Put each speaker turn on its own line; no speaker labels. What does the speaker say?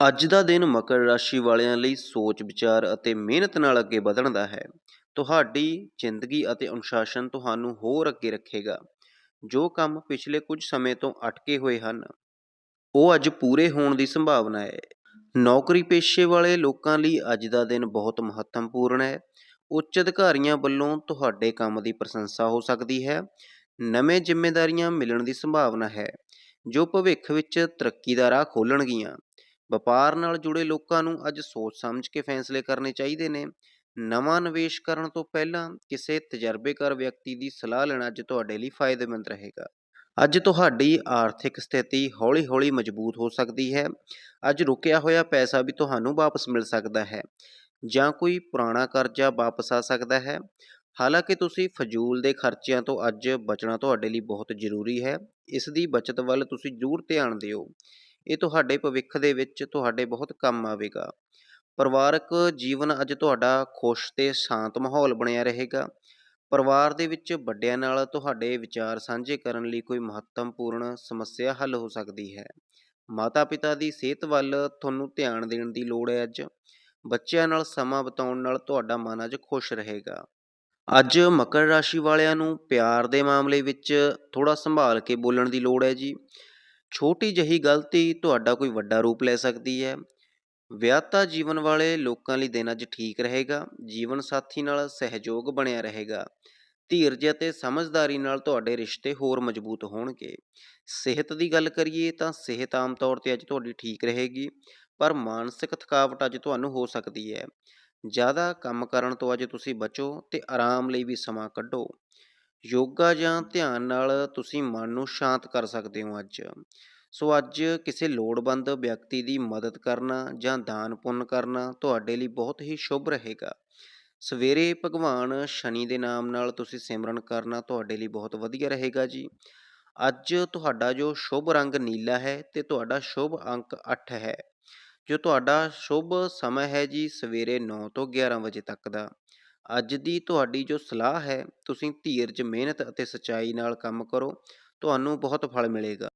ਅੱਜ ਦਾ ਦਿਨ ਮਕਰ ਰਾਸ਼ੀ ਵਾਲਿਆਂ ਲਈ ਸੋਚ, ਵਿਚਾਰ ਅਤੇ ਮਿਹਨਤ ਨਾਲ ਅੱਗੇ ਵਧਣ ਦਾ ਹੈ। ਤੁਹਾਡੀ ਜ਼ਿੰਦਗੀ ਅਤੇ ਅਨੁਸ਼ਾਸਨ ਤੁਹਾਨੂੰ ਹੋਰ ਅੱਗੇ ਰੱਖੇਗਾ। ਜੋ ਕੰਮ ਪਿਛਲੇ ਕੁਝ ਸਮੇਂ ਤੋਂ ਅਟਕੇ ਹੋਏ ਹਨ, ਉਹ ਅੱਜ ਪੂਰੇ ਹੋਣ ਦੀ ਸੰਭਾਵਨਾ ਹੈ। ਨੌਕਰੀ ਪੇਸ਼ੇ ਵਾਲੇ ਲੋਕਾਂ ਲਈ ਅੱਜ ਦਾ ਦਿਨ ਬਹੁਤ ਮਹੱਤਵਪੂਰਨ ਹੈ। ਉੱਚ ਅਧਿਕਾਰੀਆਂ ਵੱਲੋਂ ਤੁਹਾਡੇ ਕੰਮ ਦੀ ਪ੍ਰਸ਼ੰਸਾ ਹੋ ਸਕਦੀ ਹੈ। ਨਵੇਂ ਜ਼ਿੰਮੇਵਾਰੀਆਂ ਮਿਲਣ ਦੀ ਸੰਭਾਵਨਾ ਹੈ, ਜੋ ਭਵਿੱਖ ਵਿੱਚ ਤਰੱਕੀ ਦਾ ਰਾਹ ਖੋਲ੍ਹਣਗੀਆਂ। ਵਪਾਰ ਨਾਲ ਜੁੜੇ ਲੋਕਾਂ ਨੂੰ ਅੱਜ ਸੋਚ ਸਮਝ ਕੇ ਫੈਸਲੇ ਕਰਨੇ ਚਾਹੀਦੇ ਨੇ। ਨਵਾਂ ਨਿਵੇਸ਼ ਕਰਨ ਤੋਂ ਪਹਿਲਾਂ ਕਿਸੇ ਤਜਰਬੇਕਾਰ ਵਿਅਕਤੀ ਦੀ ਸਲਾਹ ਲੈਣਾ ਅੱਜ ਤੁਹਾਡੇ ਲਈ ਫਾਇਦੇਮੰਦ ਰਹੇਗਾ। ਅੱਜ ਤੁਹਾਡੀ ਆਰਥਿਕ ਸਥਿਤੀ ਹੌਲੀ-ਹੌਲੀ ਮਜ਼ਬੂਤ ਹੋ ਸਕਦੀ ਹੈ। ਅੱਜ ਰੁਕਿਆ ਹੋਇਆ ਪੈਸਾ ਵੀ ਤੁਹਾਨੂੰ ਵਾਪਸ ਮਿਲ ਸਕਦਾ ਹੈ ਜਾਂ ਕੋਈ ਪੁਰਾਣਾ ਕਰਜ਼ਾ ਵਾਪਸ ਆ ਸਕਦਾ ਹੈ। ਹਾਲਾਂਕਿ ਤੁਸੀਂ ਫਜ਼ੂਲ ਦੇ ਖਰਚਿਆਂ ਤੋਂ ਅੱਜ ਬਚਣਾ ਤੁਹਾਡੇ ਲਈ ਬਹੁਤ ਜ਼ਰੂਰੀ ਹੈ। ਇਸ ਦੀ ਬਚਤ ਵੱਲ ਤੁਸੀਂ ਜ਼ਰੂਰ ਧਿਆਨ ਦਿਓ। ਇਹ ਤੁਹਾਡੇ ਭਵਿੱਖ ਦੇ ਵਿੱਚ ਤੁਹਾਡੇ ਬਹੁਤ ਕੰਮ ਆਵੇਗਾ। ਪਰਿਵਾਰਕ ਜੀਵਨ ਅੱਜ ਤੁਹਾਡਾ ਖੁਸ਼ ਤੇ ਸ਼ਾਂਤ ਮਾਹੌਲ ਬਣਿਆ ਰਹੇਗਾ। ਪਰਿਵਾਰ ਦੇ ਵਿੱਚ ਵੱਡਿਆਂ ਨਾਲ ਤੁਹਾਡੇ ਵਿਚਾਰ ਸਾਂਝੇ ਕਰਨ ਲਈ ਕੋਈ ਮਹੱਤਵਪੂਰਨ ਸਮੱਸਿਆ ਹੱਲ ਹੋ ਸਕਦੀ ਹੈ। ਮਾਤਾ-ਪਿਤਾ ਦੀ ਸਿਹਤ ਵੱਲ ਤੁਹਾਨੂੰ ਧਿਆਨ ਦੇਣ ਦੀ ਲੋੜ ਹੈ ਅੱਜ। ਬੱਚਿਆਂ ਨਾਲ ਸਮਾਂ ਬਿਤਾਉਣ ਨਾਲ ਤੁਹਾਡਾ ਮਨ ਅੱਜ ਖੁਸ਼ ਰਹੇਗਾ। ਅੱਜ ਮਕਰ ਰਾਸ਼ੀ ਵਾਲਿਆਂ ਨੂੰ ਪਿਆਰ ਦੇ ਮਾਮਲੇ ਵਿੱਚ ਥੋੜਾ ਸੰਭਾਲ ਕੇ ਬੋਲਣ ਦੀ ਲੋੜ ਹੈ ਜੀ। ਛੋਟੀ ਜਿਹੀ ਗਲਤੀ ਤੁਹਾਡਾ ਕੋਈ ਵੱਡਾ ਰੂਪ ਲੈ ਸਕਦੀ ਹੈ। ਵਿਆਹਤਾ ਜੀਵਨ ਵਾਲੇ ਲੋਕਾਂ ਲਈ ਦਿਨ ਅੱਜ ਠੀਕ ਰਹੇਗਾ, ਜੀਵਨ ਸਾਥੀ ਨਾਲ ਸਹਿਯੋਗ ਬਣਿਆ ਰਹੇਗਾ। ਧੀਰਜ ਅਤੇ ਸਮਝਦਾਰੀ ਨਾਲ ਤੁਹਾਡੇ ਰਿਸ਼ਤੇ ਹੋਰ ਮਜ਼ਬੂਤ ਹੋਣਗੇ। ਸਿਹਤ ਦੀ ਗੱਲ ਕਰੀਏ ਤਾਂ ਸਿਹਤ ਆਮ ਤੌਰ ਤੇ ਅੱਜ ਤੁਹਾਡੀ ਠੀਕ ਰਹੇਗੀ, ਪਰ ਮਾਨਸਿਕ ਥਕਾਵਟ ਅੱਜ ਤੁਹਾਨੂੰ ਹੋ ਸਕਦੀ ਹੈ। ਜ਼ਿਆਦਾ ਕੰਮ ਕਰਨ ਤੋਂ ਅੱਜ ਤੁਸੀਂ ਬਚੋ ਤੇ ਆਰਾਮ ਲਈ ਵੀ ਸਮਾਂ ਕੱਢੋ। ਯੋਗਾ ਜਾਂ ਧਿਆਨ ਨਾਲ ਤੁਸੀਂ ਮਨ ਨੂੰ ਸ਼ਾਂਤ ਕਰ ਸਕਦੇ ਹੋ ਅੱਜ। ਸੋ ਅੱਜ ਕਿਸੇ ਲੋੜਵੰਦ ਵਿਅਕਤੀ ਦੀ ਮਦਦ ਕਰਨਾ ਜਾਂ ਦਾਨ ਪੁੰਨ ਕਰਨਾ ਤੁਹਾਡੇ ਲਈ ਬਹੁਤ ਹੀ ਸ਼ੁਭ ਰਹੇਗਾ। ਸਵੇਰੇ ਭਗਵਾਨ ਸ਼ਨੀ ਦੇ ਨਾਮ ਨਾਲ ਤੁਸੀਂ ਸਿਮਰਨ ਕਰਨਾ ਤੁਹਾਡੇ ਲਈ ਬਹੁਤ ਵਧੀਆ ਰਹੇਗਾ ਜੀ। ਅੱਜ ਤੁਹਾਡਾ ਜੋ ਸ਼ੁਭ ਰੰਗ ਨੀਲਾ ਹੈ ਤੇ ਤੁਹਾਡਾ ਸ਼ੁਭ ਅੰਕ 8 ਹੈ। ਜੋ ਤੁਹਾਡਾ ਸ਼ੁਭ ਸਮਾਂ ਹੈ ਜੀ ਸਵੇਰੇ 9 ਤੋਂ 11 ਵਜੇ ਤੱਕ ਦਾ। ਅੱਜ ਦੀ ਤੁਹਾਡੀ ਜੋ ਸਲਾਹ ਹੈ, ਤੁਸੀਂ ਧੀਰਜ, ਮਿਹਨਤ ਅਤੇ ਸੱਚਾਈ ਨਾਲ ਕੰਮ ਕਰੋ, ਤੁਹਾਨੂੰ ਬਹੁਤ ਫਲ ਮਿਲੇਗਾ।